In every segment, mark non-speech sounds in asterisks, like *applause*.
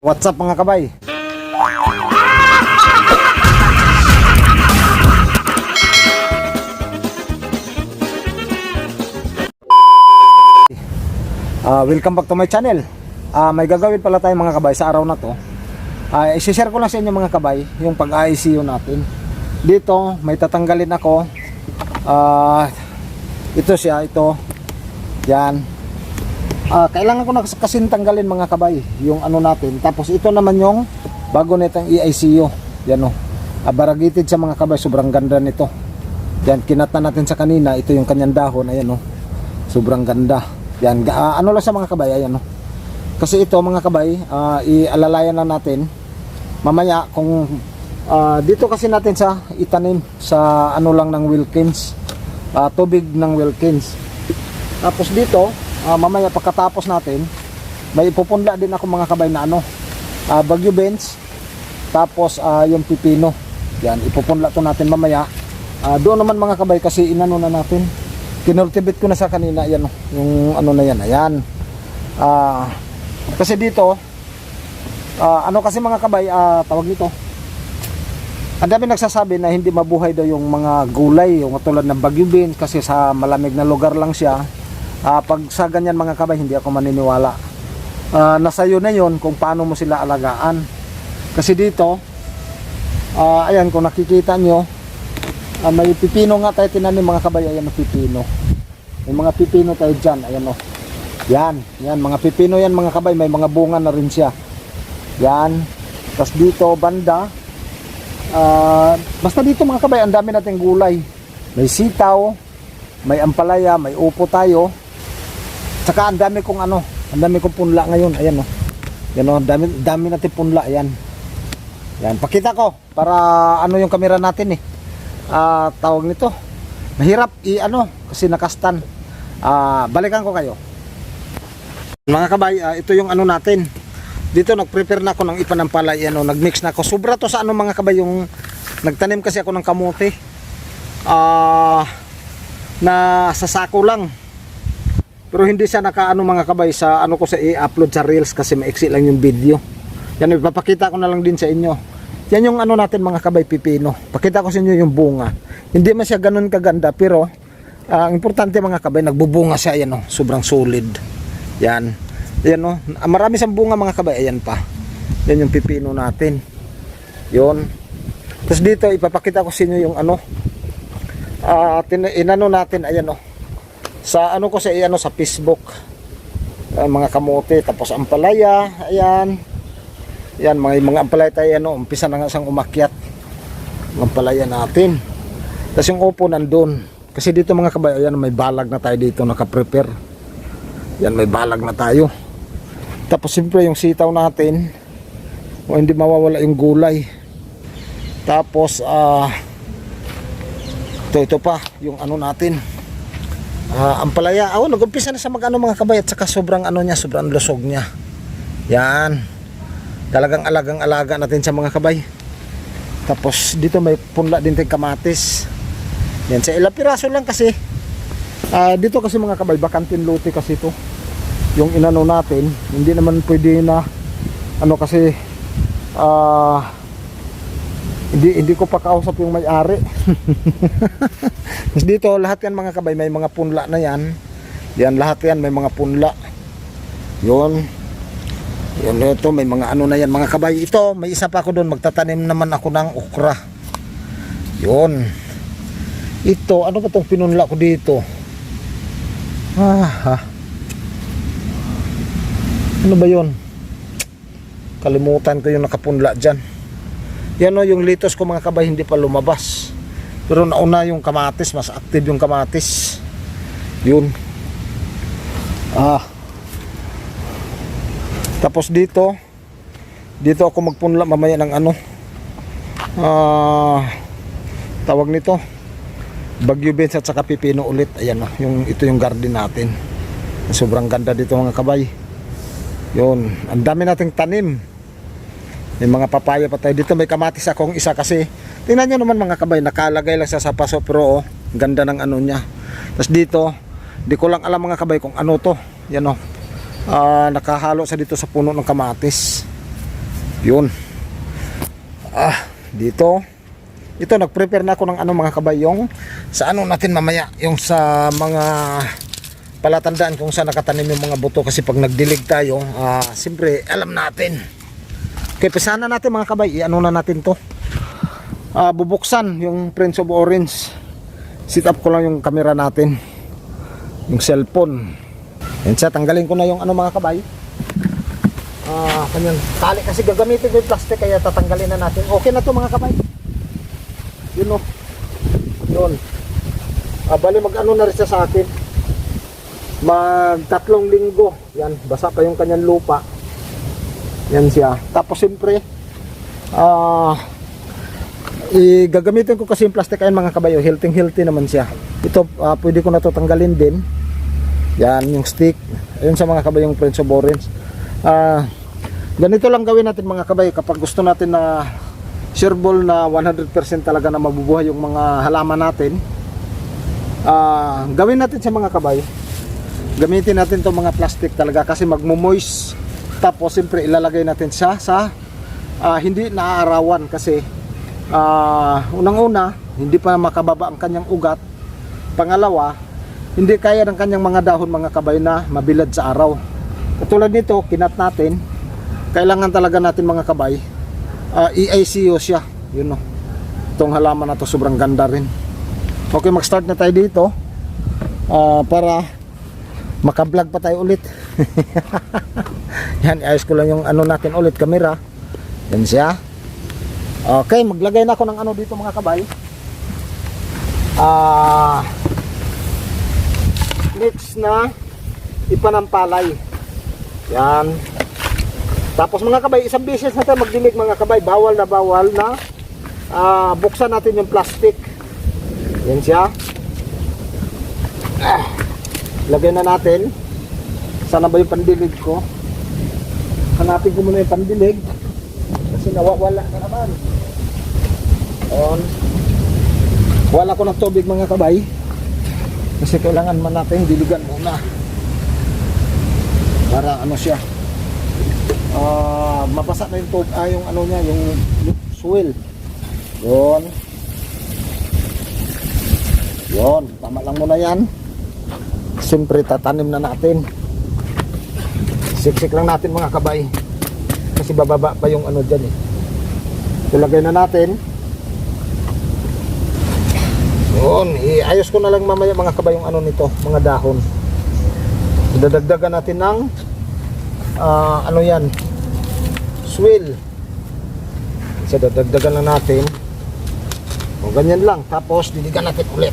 What's up mga kabay? Ah, welcome back to my channel. Ah, may gagawin pala tayong mga kabay sa araw na to. Ah, i-share ko lang sa inyo mga kabay yung pag-ICU natin. Dito may tatanggalin ako. Ah, ito siya, ito. Yan. Ah, kailangan ko na kasing tanggalin mga kabay yung ano natin. Tapos ito naman yung bago nitong EICU. Yan. Ah, baragitid sa mga kabay, sobrang ganda nito. Yan, kinata natin sa kanina, ito yung kanyang dahon, ayan oh. Sobrang ganda. Yan, ah, ano lang sa mga kabay, ayan oh. Kasi ito mga kabay, ah, ialalayan na natin. Mamaya kung ah, dito kasi natin sa itanim sa ano lang ng Wilkins. Ah, tubig ng Wilkins. Tapos dito, ah, mamaya pagkatapos natin, may ipupunla din ako mga kabay na ano, ah, Bagyo Benz, tapos ah, yung pipino. Yan, ipupunla to natin mamaya. Ah, doon naman mga kabay kasi inano na natin. Kinultivate ko na sa kanina yan, yung ano na yan, ayan. Ah, kasi dito, ah, ano kasi mga kabay, ah, tawag nito, ang dami nagsasabi na hindi mabuhay daw yung mga gulay, yung tulad ng Baguio beans kasi sa malamig na lugar lang siya. Ah, pag sa ganyan mga kabay, hindi ako maniniwala. Ah, nasa iyo na yon kung paano mo sila alagaan. Kasi dito, ah, ayan kung nakikita nyo, ah, may pipino nga tayo tinanim mga kabay, ayan ang pipino. May mga pipino tayo dyan, ayan o. Yan, yan, mga pipino yan mga kabay, may mga bunga na rin siya. Yan. Tapos dito, banda, Ah, basta dito mga kabay, ang dami nating gulay. May sitaw, may ampalaya, may upo tayo. Tsaka ang dami kong ano, ang dami kong punla ngayon. Ayan oh. Yan oh, dami, dami natin punla. Yan. Yan, pakita ko para ano yung kamera natin eh. Ah, tawag nito. Mahirap i ano kasi nakastan. Ah, balikan ko kayo. Mga kabay, ah, ito yung ano natin dito nag-prepare na ako ng ipanampalay ano, nag-mix na ako. Sobra to sa ano mga kabay yung nagtanim kasi ako ng kamote. Ah na sa sako lang. Pero hindi siya nakaano mga kabay sa ano ko sa i-upload sa Reels kasi maiksi lang yung video. Yan ipapakita ko na lang din sa inyo. Yan yung ano natin mga kabay pipino. Pakita ko sa inyo yung bunga. Hindi man siya ganun kaganda pero ah, ang importante mga kabay nagbubunga siya yan oh, sobrang solid. Yan. Ayan o. Marami siyang bunga mga kabay. Ayan pa. Yan yung pipino natin. Yun. Tapos dito ipapakita ko sa inyo yung ano. Tin- inano natin ayan o. Sa ano ko sa ano sa Facebook. Ah, mga kamote tapos ampalaya. Ayan. Yan mga mga ampalaya tayo ano, umpisa na nga siyang umakyat. Ang ampalaya natin. Tapos yung upo nandun. Kasi dito mga kabay, ayan may balag na tayo dito naka-prepare. Yan may balag na tayo. Tapos siyempre yung sitaw natin, o hindi mawawala yung gulay. Tapos ah ito ito pa yung ano natin. Ah, ampalaya. Oh, nag-umpisa na sa mag-ano mga kabay at saka sobrang ano niya, sobrang lusog niya. Yan. Talagang alagang alaga natin sa mga kabay. Tapos dito may punla din tayong kamatis. Yan sa ilang piraso lang kasi. Ah, dito kasi mga kabay, bakantin lote kasi ito yung inano natin hindi naman pwede na ano kasi ah hindi hindi ko pa kausap yung may-ari. *laughs* Tapos dito lahat yan mga kabay may mga punla na yan. Yan lahat yan may mga punla. Yun. Yun ito may mga ano na yan mga kabay. Ito may isa pa ako doon magtatanim naman ako ng okra. Yun. Ito ano ba itong pinunla ko dito? Ah ha. Ano ba yun? Kalimutan ko yung nakapunla dyan. Yan o, yung litos ko mga kabay hindi pa lumabas. Pero nauna yung kamatis, mas active yung kamatis. Yun. Ah. Tapos dito, dito ako magpunla mamaya ng ano. Ah, tawag nito. Bagyo beans at saka pipino ulit. Ayan o, yung, ito yung garden natin. Sobrang ganda dito mga kabay. Yun, ang dami nating tanim. May mga papaya pa tayo dito. May kamatis akong isa kasi. Tingnan nyo naman mga kabay, nakalagay lang sa paso pero oh, ganda ng ano niya. Tapos dito, di ko lang alam mga kabay kung ano to. Yan oh. Ah, nakahalo sa dito sa puno ng kamatis. Yun. Ah, dito. Ito, nag-prepare na ako ng ano mga kabayong. Sa ano natin mamaya, yung sa mga palatandaan kung saan nakatanim yung mga buto. Kasi pag nagdilig tayo, ah, siyempre, alam natin. Kaya pesana natin mga kabay, i-ano na natin to. Ah, bubuksan yung Prince of Orange. Sit up ko lang yung camera natin. Yung cellphone. Yan siya, tanggalin ko na yung ano mga kabay. Ah, kanyang tali kasi gagamitin yung plastic kaya tatanggalin na natin. Okay na to mga kabay. Yun o. Yun. Ah, bali mag ano na rin siya sa akin. Mag tatlong linggo. Yan, basa pa yung kanyang lupa. Yan siya. Tapos siyempre, ah, i gagamitin ko kasi yung plastic ayun mga kabayo. Healthy healthy naman siya. Ito, ah, pwede ko na din. Yan, yung stick. Ayun sa mga kabayong Prince of Orange. Ah, ganito lang gawin natin mga kabayo kapag gusto natin na sureball na 100% talaga na mabubuhay yung mga halaman natin. Ah, gawin natin sa mga kabayo. Gamitin natin tong mga plastic talaga kasi magmo-moist. Tapos siyempre ilalagay natin siya sa ah, hindi naaarawan kasi ah, unang-una hindi pa makababa ang kanyang ugat. Pangalawa, hindi kaya ng kanyang mga dahon mga kabay na mabilad sa araw. Katulad nito, kinat natin, kailangan talaga natin mga kabay, uh, EICO siya. Yun no. Itong halaman na to sobrang ganda rin. Okay, mag-start na tayo dito ah, para makablog pa tayo ulit. *laughs* Yan, ayos ko lang yung ano natin ulit, camera. Yan siya. Okay, maglagay na ako ng ano dito mga kabay. Ah, next na ipanampalay. Yan. Tapos mga kabay, isang beses na tayo magdilig mga kabay. Bawal na bawal na ah, buksan natin yung plastic. Yan siya. Ah, lagyan na natin. Sana ba yung pandilig ko? Hanapin ko muna yung pandilig. Kasi nawawala na naman. On. Wala ko ng tubig mga kabay. Kasi kailangan man natin diligan muna. Para ano siya. Ah, mabasa na yung tubig, ah, yung ano niya, yung, yung soil. Yon. Yon, tama lang muna yan. Siyempre tatanim na natin. Siksik lang natin mga kabay. Kasi bababa pa yung ano dyan eh. Ilagay na natin. Yun, iayos ko na lang mamaya mga kabay yung ano nito, mga dahon. Idadagdagan natin ng ah, ano yan, swill. So dadagdagan lang natin. O ganyan lang, tapos diligan natin ulit.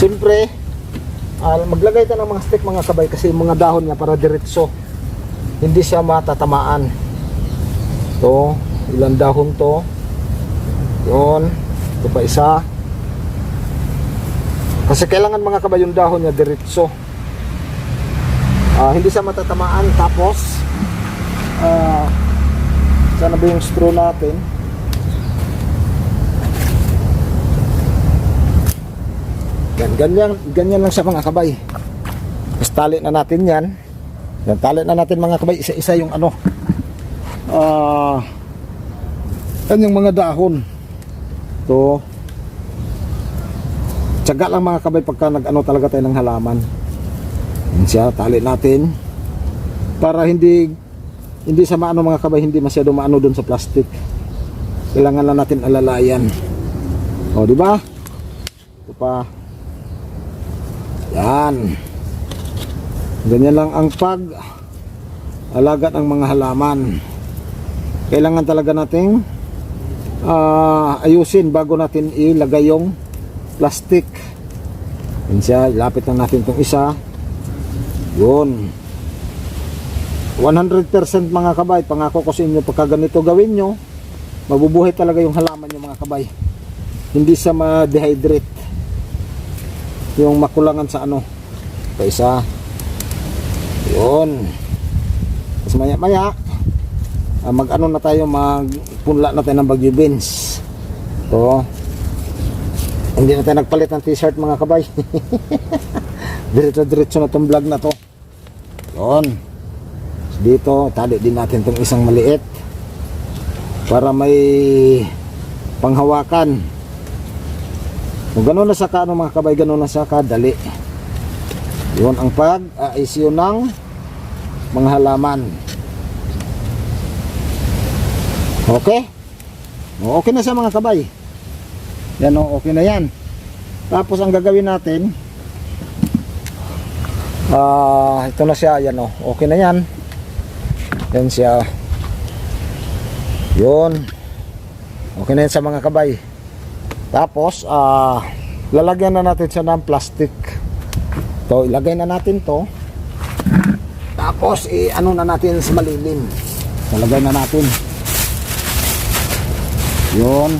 Siyempre, ah, maglagay tayo ng mga stick mga kabay kasi yung mga dahon niya para diretso. Hindi siya matatamaan. To, ilang dahon to. Yun. Ito pa isa. Kasi kailangan mga kabay yung dahon niya diretso. Ah, hindi siya matatamaan. Tapos, ah, sana ba yung straw natin? Ganyan, ganyan lang sa mga kabay. Tapos tali na natin yan. Yan, tali na natin mga kabay. Isa-isa yung ano. Ah, yan yung mga dahon. To. Tsaga lang mga kabay pagka nag-ano talaga tayo ng halaman. Yan siya, tali natin. Para hindi hindi sa maano mga kabay, hindi masyado maano doon sa plastic. Kailangan lang natin alalayan. O, di ba? Ito pa. Yan. Ganyan lang ang pag alagat ng mga halaman. Kailangan talaga nating ah, ayusin bago natin ilagay yung plastic. Yan siya, lapit na natin itong isa. Yun. 100% mga kabay, pangako ko sa inyo, pagka ganito gawin nyo, mabubuhay talaga yung halaman nyo mga kabay. Hindi sa ma-dehydrate. Yung makulangan sa ano. Pa isa. Yun. Tapos maya maya, ah, mag ano na tayo, magpunla na tayo ng bagyo beans. Ito. Hindi na tayo nagpalit ng t-shirt mga kabay. *laughs* Diretso-diretso na tong vlog na to. Yun. Dito, tali din natin itong isang maliit para may panghawakan. Kung gano'n na sa ano mga kabay, gano'n na sa dali. Yun ang pag-aisyo ng mga halaman. Okay? Okay na siya mga kabay. Yan o, okay na yan. Tapos ang gagawin natin, ah ito na siya, yan o, okay na yan. Yan siya. Yun. Okay na yan sa mga kabay. Tapos, ah lalagyan na natin siya ng plastic. To, ilagay na natin to. Tapos, i-ano na natin sa malilim. Ilagay na natin. Yun.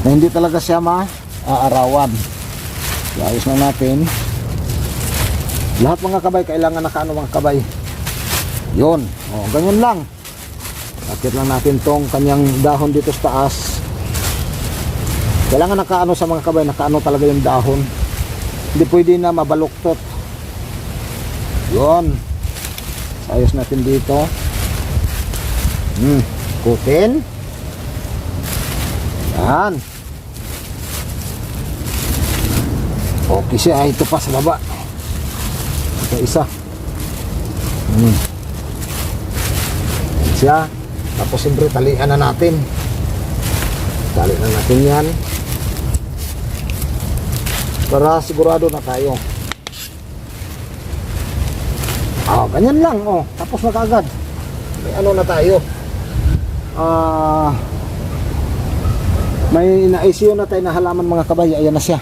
Na hindi talaga siya maaarawan. Ayos na natin. Lahat mga kabay, kailangan nakaano mga kabay. Yun. O, ganyan lang. Sakit lang natin tong kanyang dahon dito sa taas. Kailangan nakaano sa mga kabay, nakaano talaga yung dahon. Hindi pwede na mabaluktot. Yun. Ayos natin dito. Hmm. Kutin. Yan. Okay siya. Ito pa sa baba. Ito isa. Hmm. Yan siya. Tapos siyempre talian na natin. Tali na natin yan. Para sigurado na tayo. Ah, ganyan lang. Oh, tapos na kaagad. May ano na tayo. Ah, may na-ICU na tayo na halaman mga kabay. Ayan na siya.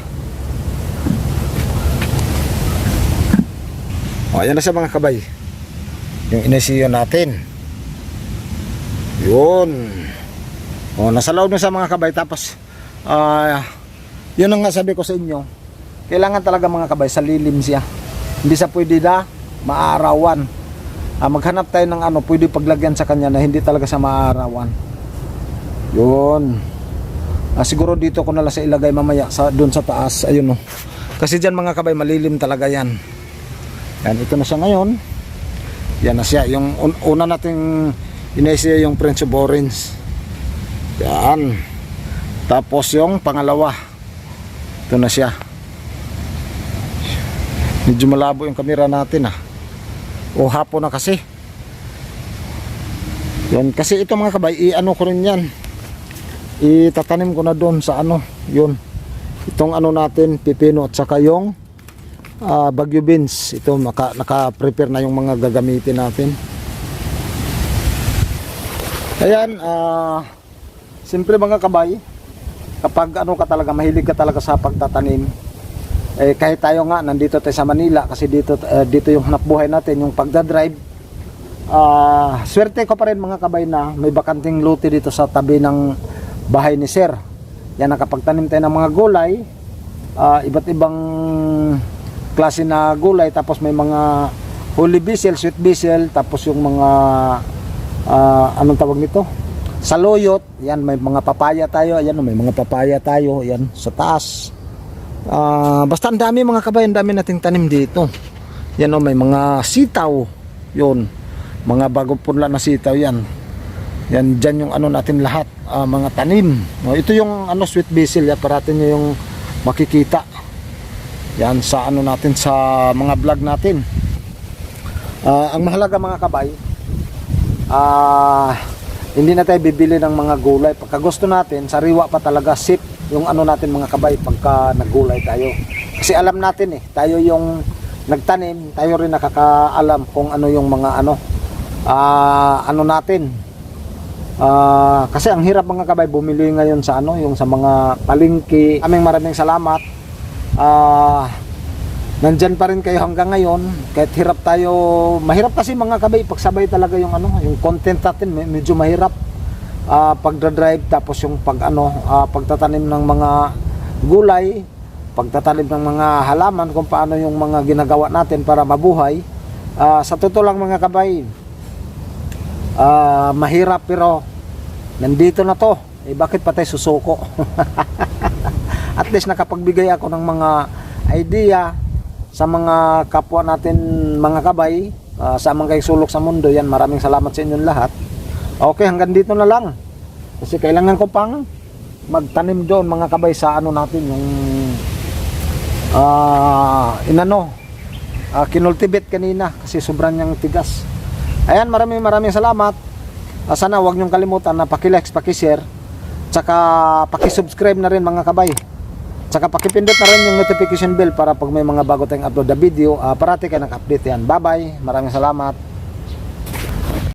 Oh, ayan na siya mga kabay. Yung in-ICU natin. Yun. Oh, nasa loob na sa mga kabay. Tapos, ah, yun ang nga sabi ko sa inyo. Kailangan talaga mga kabay, sa lilim siya. Hindi sa pwede na maarawan. Ah, maghanap tayo ng ano, pwede paglagyan sa kanya na hindi talaga sa maarawan. Yun. Ah, siguro dito ko na lang sa ilagay mamaya sa doon sa taas. Ayun oh. Kasi diyan mga kabay malilim talaga 'yan. Yan ito na siya ngayon. Yan na siya yung un- una nating inesya yung Prince of Orange. Yan. Tapos yung pangalawa. Ito na siya. Medyo malabo yung kamera natin ah. O hapon na kasi. Yan kasi ito mga kabay, i-ano ko rin yan itatanim ko na doon sa ano yun itong ano natin pipino at saka yung ah, bagyo beans ito naka, naka prepare na yung mga gagamitin natin ayan ah siyempre mga kabay kapag ano ka talaga mahilig ka talaga sa pagtatanim eh kahit tayo nga nandito tayo sa Manila kasi dito eh, dito yung hanap buhay natin yung pagdadrive. Ah swerte ko pa rin mga kabay na may bakanting lote dito sa tabi ng bahay ni Sir. Yan nakapagtanim tayo ng mga gulay, ah, iba't ibang klase na gulay. Tapos may mga holy basil, sweet basil, tapos yung mga ah, anong tawag nito? Saluyot, yan may mga papaya tayo, ayan may mga papaya tayo, yan sa taas. Ah, basta ang dami mga kabayan, dami nating tanim dito. Yan oh, may mga sitaw, yun. Mga bagong punla na sitaw yan. Yan dyan yung ano natin lahat, ah, mga tanim. No, ito yung ano sweet basil, ya parating nyo yung makikita. Yan sa ano natin sa mga vlog natin. Ah, ang mahalaga mga kabay, ah hindi na tayo bibili ng mga gulay. Pagka gusto natin, sariwa pa talaga sip yung ano natin mga kabay pagka naggulay tayo. Kasi alam natin eh, tayo yung nagtanim, tayo rin nakakaalam kung ano yung mga ano ah ano natin, Ah, kasi ang hirap mga kabay bumili ngayon sa ano, yung sa mga palengke. Aming maraming salamat. Ah, nandyan pa rin kayo hanggang ngayon. Kahit hirap tayo, mahirap kasi mga kabay pagsabay talaga yung ano, yung content natin me- medyo mahirap. Ah, pagdra-drive tapos yung pag ano, ah, pagtatanim ng mga gulay, pagtatanim ng mga halaman kung paano yung mga ginagawa natin para mabuhay. Ah, sa totoo lang mga kabay, Ah, mahirap pero nandito na to. Eh bakit pa tayo susuko? *laughs* At least nakapagbigay ako ng mga idea sa mga kapwa natin mga kabay ah, sa mga sulok sa mundo yan maraming salamat sa inyong lahat. Okay hanggang dito na lang. Kasi kailangan ko pang magtanim doon mga kabay sa ano natin yung ah inano ah, kinultivate kanina kasi sobrang niyang tigas. Ayan maraming maraming salamat. Ah, sana wag niyong kalimutan na paki-like, paki-share tsaka paki-subscribe na rin mga kabay tsaka paki-pindot na rin yung notification bell para pag may mga bago tayong upload na video ah, parati kayo nag-update yan. Bye bye maraming salamat